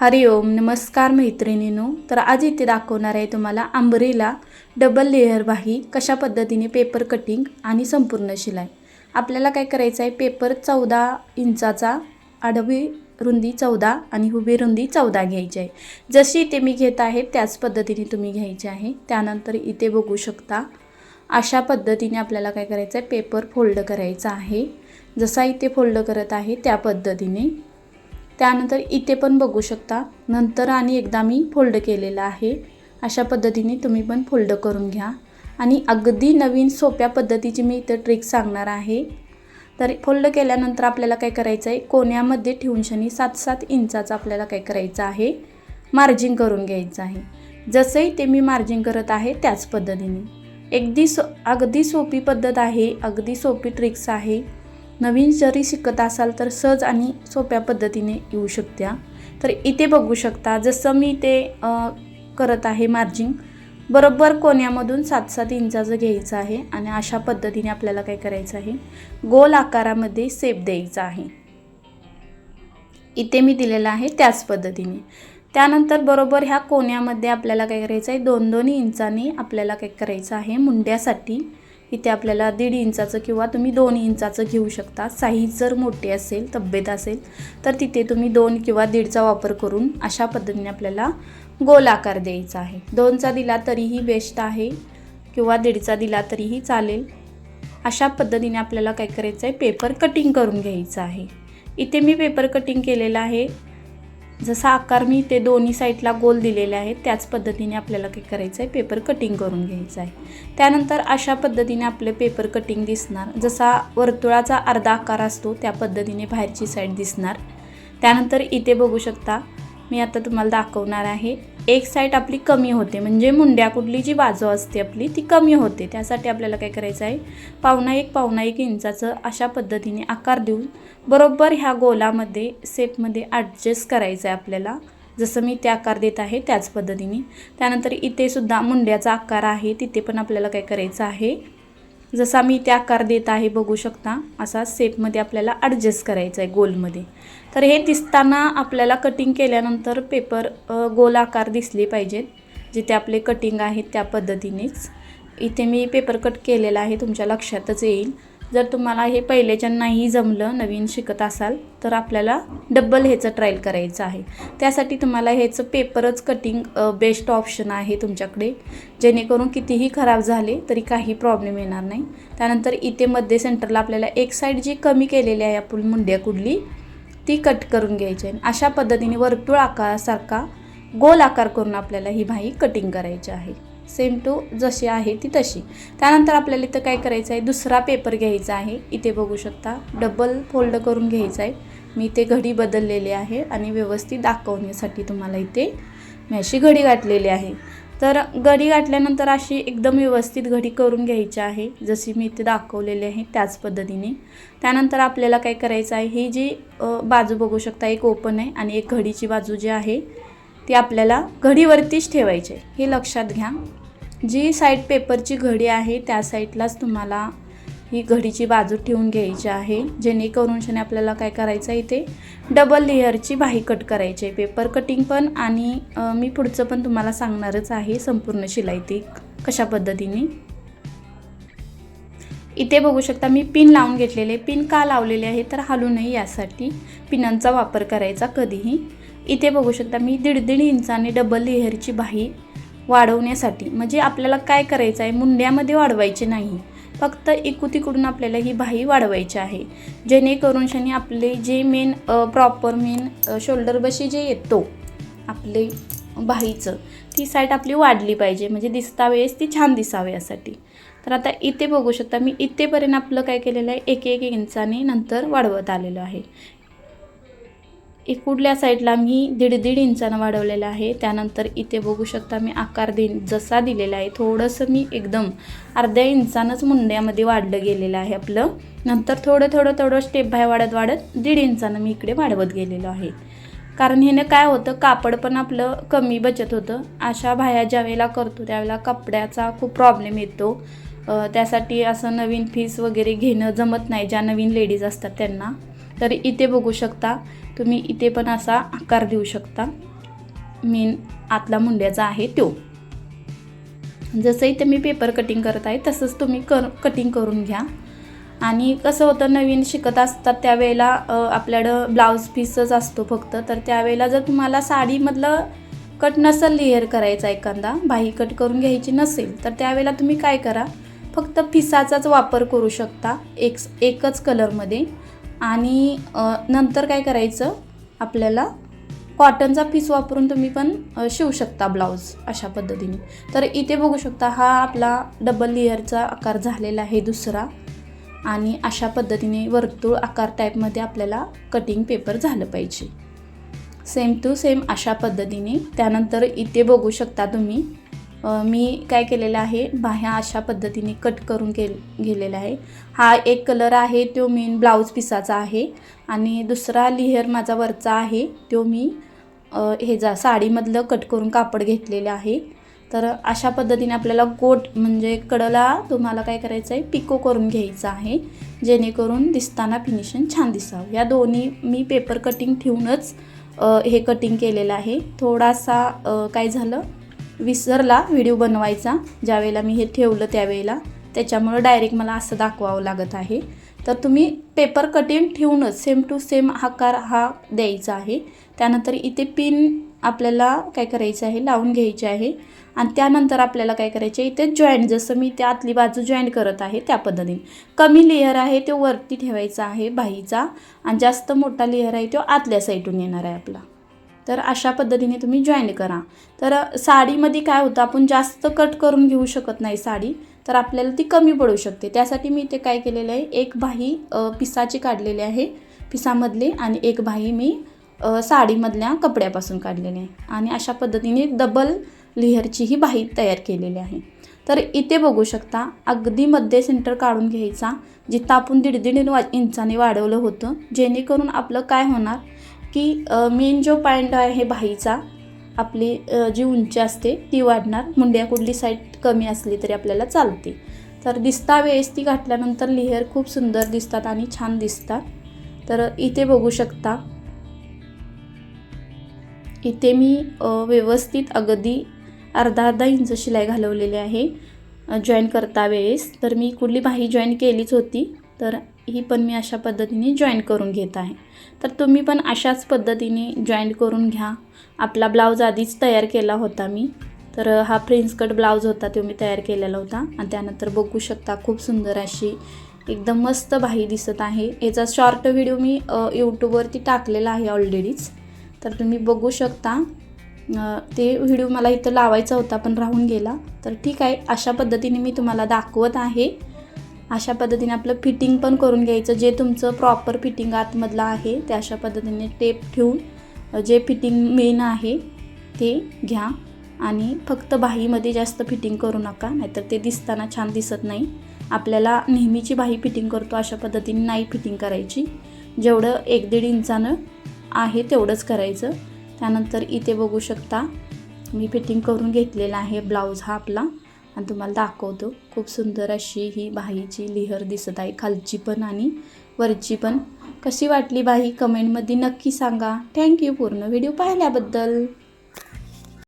हरिओम नमस्कार मैत्रिणीनो. तर आज इथे दाखवणार आहे तुम्हाला आंबरीला डबल लेअर बाही कशा पद्धतीने पेपर कटिंग आणि संपूर्ण शिलाई. आपल्याला काय करायचं आहे? पेपर चौदा इंचाचा आडवी रुंदी चौदा आणि उभी रुंदी चौदा घ्यायची आहे. जशी इथे मी घेत आहे त्याच पद्धतीने तुम्ही घ्यायची आहे. त्यानंतर इथे बघू शकता अशा पद्धतीने आपल्याला काय करायचं आहे? पेपर फोल्ड करायचा आहे. जसा इथे फोल्ड करत आहे त्या पद्धतीने. त्यानंतर इथे पण बघू शकता. नंतर आणि एकदा मी फोल्ड केलेलं आहे. अशा पद्धतीने तुम्ही पण फोल्ड करून घ्या. आणि अगदी नवीन सोप्या पद्धतीची मी इथं ट्रिक सांगणार आहे. तर फोल्ड केल्यानंतर आपल्याला काय करायचं आहे कोण्यामध्ये ठेवून शनी सात सात इंचाचं आपल्याला काय करायचं आहे? मार्जिंग करून घ्यायचं आहे. जसंही ते मी मार्जिंग करत आहे त्याच पद्धतीने. अगदी सो अगदी सोपी पद्धत आहे. अगदी सोपी ट्रिक्स आहे. नवीन जरी शिकत असाल तर सहज आणि सोप्या पद्धतीने येऊ शकत्या. तर इथे बघू शकता जसं मी ते करत आहे मार्जिंग बरोबर कोण्यामधून सात सात इंचाचं घ्यायचं आहे आणि अशा पद्धतीने आपल्याला काय करायचं आहे? गोल आकारामध्ये सेप द्यायचा आहे. इथे मी दिलेलं आहे त्याच पद्धतीने. त्यानंतर बरोबर ह्या कोण्यामध्ये आपल्याला काय करायचं आहे? दोन दोन इंचाने आपल्याला काय करायचं आहे? मुंड्यासाठी इथे आपल्याला दीड इंचाचं किंवा तुम्ही दोन इंचाचं घेऊ शकता. साईज जर मोठी असेल तब्येत असेल तर तिथे तुम्ही दोन किंवा दीडचा वापर करून अशा पद्धतीने आपल्याला गोल आकार द्यायचा आहे. दोनचा दिला तरीही बेस्ट आहे किंवा दीडचा दिला तरीही चालेल. अशा पद्धतीने आपल्याला काय करायचं आहे पेपर कटिंग करून घ्यायचं आहे. इथे मी पेपर कटिंग केलेलं आहे. जसा आकार मी ते दोन्ही साईडला गोल दिलेले आहेत त्याच पद्धतीने आपल्याला काय करायचं आहे पेपर कटिंग करून घ्यायचं आहे. त्यानंतर अशा पद्धतीने आपले पेपर कटिंग दिसणार. जसा वर्तुळाचा अर्धा आकार असतो त्या पद्धतीने बाहेरची साईड दिसणार. त्यानंतर इथे बघू शकता मी आता तुम्हाला दाखवणार आहे. एक साईड आपली कमी होते म्हणजे मुंड्या कुठली जी बाजू असते आपली ती कमी होते. त्यासाठी आपल्याला काय करायचं आहे? पावणा एक पावणा एक इंचाचं अशा पद्धतीने आकार देऊन बरोबर ह्या गोलामध्ये सेपमध्ये ॲडजस्ट करायचं आहे आपल्याला. जसं मी ते आकार देत आहे त्याच पद्धतीने. त्यानंतर इथेसुद्धा मुंड्याचा आकार आहे तिथे पण आपल्याला काय करायचं आहे? जसा मी ते आकार देत आहे बघू शकता. असा सेपमध्ये आपल्याला ॲडजस्ट करायचा आहे गोलमध्ये. तर हे दिसताना आपल्याला कटिंग केल्यानंतर पेपर गोल आकार दिसले पाहिजेत. जिथे आपले कटिंग आहेत त्या पद्धतीनेच. इथे मी पेपर कट केलेला आहे तुमच्या लक्षातच येईल. जर तुम्हाला हे पहिलेच्या नाही जमलं नवीन शिकत असाल तर आपल्याला डबल ह्याचं ट्रायल करायचं आहे. त्यासाठी तुम्हाला ह्याचं पेपरच कटिंग बेस्ट ऑप्शन आहे तुमच्याकडे. जेणेकरून कितीही खराब झाले तरी काही प्रॉब्लेम येणार नाही. त्यानंतर इथे मध्ये सेंटरला आपल्याला एक साईड जी कमी केलेली आहे आपण मुंड्या कुडली ती कट करून घ्यायची आहे. अशा पद्धतीने वर्तुळ आकारासारखा गोल आकार करून आपल्याला ही भाई कटिंग करायची आहे. सेम टू जशी आहे ती तशी. त्यानंतर आपल्याला इथं काय करायचं आहे? दुसरा पेपर घ्यायचा आहे. इथे बघू शकता. डबल फोल्ड करून घ्यायचा आहे. मी इथे घडी बदललेली आहे आणि व्यवस्थित दाखवण्यासाठी तुम्हाला इथे मी अशी घडी गाठलेली आहे. तर घडी गाठल्यानंतर अशी एकदम व्यवस्थित घडी करून घ्यायची आहे. जशी मी इथे दाखवलेली आहे त्याच पद्धतीने. त्यानंतर आपल्याला काय करायचं आहे? ही जी बाजू बघू शकता एक ओपन आहे आणि एक घडीची बाजू जी आहे ती आपल्याला घडीवरतीच ठेवायची. आहे हे लक्षात घ्या. जी साईड पेपरची घडी आहे त्या साईडलाच तुम्हाला ही घडीची बाजू ठेवून घ्यायची आहे. जेणेकरून शने आपल्याला काय करायचं आहे इथे? डबल लेअरची बाही कट करायची आहे. पेपर कटिंग पण आणि मी पुढचं पण तुम्हाला सांगणारच आहे. संपूर्ण शिलाई ती कशा पद्धतीने? इथे बघू शकता मी पिन लावून घेतलेले. पिन का लावलेले आहे? तर हलू नये यासाठी. पिनांचा वापर करायचा कधीही. इथे बघू शकता मी दीड दीड इंचाने डबल लेअरची बाही वाढवण्यासाठी. म्हणजे आपल्याला काय करायचं आहे? मुंड्यामध्ये वाढवायचे नाही. फक्त इकुतीकडून तिकडून आपल्याला ही बाही वाढवायची आहे. जेणेकरून शनी आपले जे मेन प्रॉपर मेन शोल्डर बशी जे येतो आपले बाहीचं ती साईड आपली वाढली पाहिजे. म्हणजे दिसता वेळेस ती छान दिसावे यासाठी. तर आता इथे बघू शकता मी इथेपर्यंत आपलं काय केलेलं आहे? एक एक इंचाने नंतर वाढवत आलेलं आहे. एक कुठल्या साईडला मी दीड दीड इंचानं वाढवलेलं आहे. त्यानंतर इथे बघू शकता मी आकार दे जसा दिलेला आहे थोडंसं मी एकदम अर्ध्या इंचानंच मुंड्यामध्ये वाढलं गेलेलं आहे आपलं. नंतर थोडं थोडं थोडं स्टेप बाय वाढत वाढत दीड इंचानं मी इकडे वाढवत गेलेलो आहे. कारण ह्यानं काय होतं कापड पण आपलं कमी बचत होतं. अशा बाह्या ज्यावेळेला करतो त्यावेळेला कपड्याचा खूप प्रॉब्लेम येतो. त्यासाठी असं नवीन फीस वगैरे घेणं जमत नाही ज्या नवीन लेडीज असतात त्यांना. तर इथे बघू शकता. तुम्ही इथे पण असा आकार देऊ शकता. मेन आतला मुंड्याचा आहे तो. जसं इथे मी पेपर कटिंग करत आहे तसंच तुम्ही कर कटिंग करून घ्या. आणि कसं होतं नवीन शिकत असतात त्यावेळेला आपल्याकडं ब्लाऊज पीसच असतो फक्त. तर त्यावेळेला जर तुम्हाला साडीमधलं कट नसेल लेअर करायचा एखादा बाही कट करून घ्यायची नसेल तर त्यावेळेला तुम्ही काय करा फक्त पिसाचाच वापर करू शकता. एक एकच कलरमध्ये आणि नंतर काय करायचं? आपल्याला कॉटनचा पीस वापरून तुम्ही पण शिवू शकता ब्लाऊज अशा पद्धतीने. तर इथे बघू शकता हा आपला डबल लेअरचा आकार झालेला आहे दुसरा. आणि अशा पद्धतीने वर्तुळ आकार टाईपमध्ये आपल्याला कटिंग पेपर झालं पाहिजे. सेम टू सेम अशा पद्धतीने. त्यानंतर इथे बघू शकता तुम्ही मी काय केलेलं आहे बाह्या अशा पद्धतीने कट करून के गेलेला आहे. हा एक कलर आहे तो मेन ब्लाऊज पिसाचा आहे. आणि दुसरा लिहर माझा वरचा आहे तो मी ह्याचा हे जा साडीमधलं कट करून कापड घेतलेलं आहे. तर अशा पद्धतीने आपल्याला गोट म्हणजे कडला तुम्हाला काय करायचं आहे पिको करून घ्यायचं आहे. जेणेकरून दिसताना फिनिशिंग छान दिसावं. या दोन्ही मी पेपर कटिंग ठेवूनच हे कटिंग केलेलं आहे. थोडासा काय झालं विसरला व्हिडिओ बनवायचा ज्यावेळेला मी हे ठेवलं त्यावेळेला त्याच्यामुळं डायरेक्ट मला असं दाखवावं लागत आहे. तर तुम्ही पेपर कटिंग ठेवूनच सेम टू सेम आकार हा द्यायचा आहे. त्यानंतर इथे पिन आपल्याला काय करायचं आहे लावून घ्यायचे आहे. आणि त्यानंतर आपल्याला काय करायचे इथे जॉईंट जसं मी त्या आतली बाजू जॉईंट करत आहे त्या पद्धतीने. कमी लेअर आहे तो वरती ठेवायचा आहे बाहीचा. आणि जास्त मोठा लेअर आहे तो आतल्या साईडून येणार आहे आपला. तर अशा पद्धतीने तुम्ही जॉईन करा. तर साडीमध्ये काय होतं आपण जास्त कट करून घेऊ शकत नाही साडी तर आपल्याला ती कमी पडू शकते. त्यासाठी मी इथे काय केलेलं आहे एक बाही पिसाची काढलेली आहे पिसामधली आणि एक बाही मी साडीमधल्या कपड्यापासून काढलेली आहे. आणि अशा पद्धतीने डबल लेहरची ही बाही तयार केलेली आहे. तर इथे बघू शकता अगदी मध्ये सेंटर काढून घ्यायचा जिथं आपण दीड दीड वा इंचाने वाढवलं होतं जेणेकरून आपलं काय होणार की मेन जो पॉईंट आहे बाहीचा आपली जी उंची असते ती वाढणार. मुंड्या कुठली साईड कमी असली तरी आपल्याला चालते. तर दिसता वेळेस ती घातल्यानंतर लेहर खूप सुंदर दिसतात आणि छान दिसतात. तर इथे बघू शकता. इथे मी व्यवस्थित अगदी अर्धा अर्धा इंच शिलाई घालवलेली आहे जॉईन करता वेळेस. तर मी कुठली बाही जॉईन केलीच होती. तर ही पण मी अशा पद्धतीने जॉईन करून घेत आहे. तर तुम्ही पण अशाच पद्धतीने जॉईन करून घ्या. आपला ब्लाऊज आधीच तयार केला होता मी. तर हा प्रिन्स कट ब्लाऊज होता तो मी तयार केलेला होता. आणि त्यानंतर बघू शकता खूप सुंदर अशी एकदम मस्त बाही दिसत आहे. याचा शॉर्ट व्हिडिओ मी यूट्यूबवरती टाकलेला आहे ऑलरेडीच तर तुम्ही बघू शकता. ते व्हिडिओ मला इथं लावायचा होता पण राहून गेला. तर ठीक आहे अशा पद्धतीने मी तुम्हाला दाखवत आहे. अशा पद्धतीने आपलं फिटिंग पण करून घ्यायचं. जे तुमचं प्रॉपर फिटिंग आतमधलं आहे ते अशा पद्धतीने टेप ठेवून जे फिटिंग मेन आहे ते घ्या. आणि फक्त बाहीमध्ये जास्त फिटिंग करू नका नाहीतर ते दिसताना छान दिसत नाही. आपल्याला नेहमीची बाही फिटिंग करतो अशा पद्धतीने नाही फिटिंग करायची. जेवढं एक दीड इंचानं आहे तेवढंच करायचं. त्यानंतर इथे बघू शकता मी फिटिंग करून घेतलेला आहे ब्लाऊज हा आपला. आणि तुम्हाला दाखवतो खूप सुंदर अशी ही बाहीची लिहर दिसत आहे. खालची पण आणि वरची पण. कशी वाटली बाही कमेंटमध्ये नक्की सांगा. थँक्यू पूर्ण व्हिडिओ पाहिल्याबद्दल.